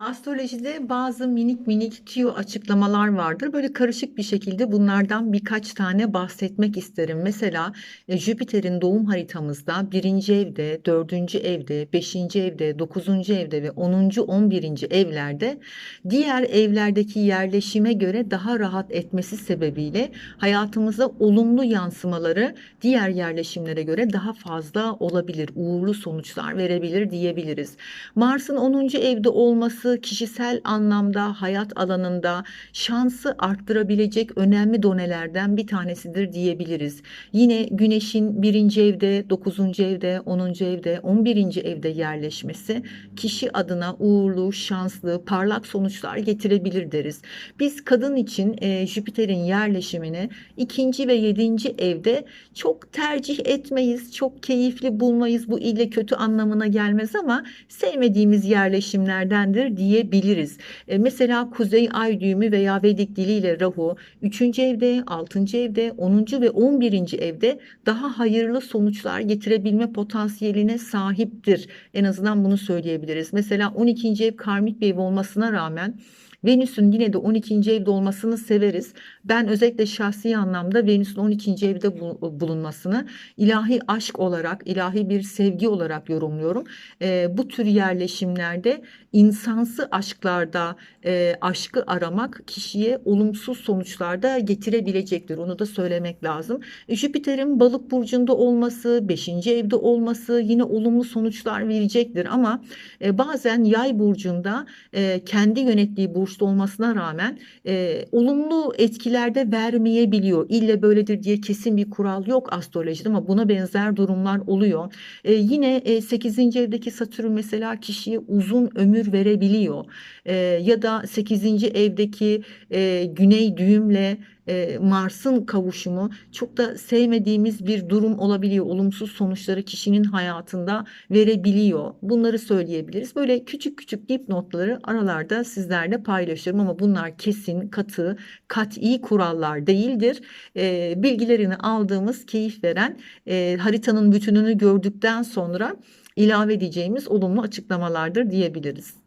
Astrolojide bazı minik minik tüyo açıklamalar vardır. Böyle karışık bir şekilde bunlardan birkaç tane bahsetmek isterim. Mesela e, Jüpiter'in doğum haritamızda birinci evde, dördüncü evde, beşinci evde, dokuzuncu evde ve onuncu, on birinci evlerde diğer evlerdeki yerleşime göre daha rahat etmesi sebebiyle hayatımıza olumlu yansımaları diğer yerleşimlere göre daha fazla olabilir. Uğurlu sonuçlar verebilir diyebiliriz. Mars'ın 10. evde olması kişisel anlamda hayat alanında şansı arttırabilecek önemli donelerden bir tanesidir diyebiliriz. Yine Güneş'in 1. evde, 9. evde, 10. evde, 11. evde yerleşmesi kişi adına uğurlu, şanslı, parlak sonuçlar getirebilir deriz. Biz kadın için e, Jüpiter'in yerleşimini ikinci ve yedinci evde çok tercih etmeyiz, çok keyifli bulmayız. Bu ille kötü anlamına gelmez ama sevmediğimiz yerleşimlerdendir diyebiliriz. E, mesela Kuzey Ay düğümü veya Vedik diliyle Rahu 3. evde, 6. evde, 10. ve 11. evde daha hayırlı sonuçlar getirebilme potansiyeline sahiptir. En azından bunu söyleyebiliriz. Mesela 12. ev karmik bir ev olmasına rağmen Venüs'ün yine de 12. evde olmasını severiz. Ben özellikle şahsi anlamda Venüs'ün 12. evde bulunmasını ilahi aşk olarak, ilahi bir sevgi olarak yorumluyorum. E, bu tür yerleşimlerde insansı aşklarda e, aşkı aramak kişiye olumsuz sonuçlarda getirebilecektir. Onu da söylemek lazım. E, Jüpiter'in balık burcunda olması, 5. evde olması yine olumlu sonuçlar verecektir ama e, bazen yay burcunda e, kendi yönettiği burç burçta olmasına rağmen e, olumlu etkilerde vermeyebiliyor. İlle böyledir diye kesin bir kural yok astrolojide ama buna benzer durumlar oluyor. E, yine e, 8. evdeki Satürn mesela kişiye uzun ömür verebiliyor. E, ya da 8. evdeki e, güney düğümle e, Mars'ın kavuşumu çok da sevmediğimiz bir durum olabiliyor. Olumsuz sonuçları kişinin hayatında verebiliyor. Bunları söyleyebiliriz. Böyle küçük küçük dipnotları aralarda sizlerle paylaşırım ama bunlar kesin, katı, kat'i kurallar değildir. E, bilgilerini aldığımız, keyif veren e, haritanın bütününü gördükten sonra ilave edeceğimiz olumlu açıklamalardır diyebiliriz.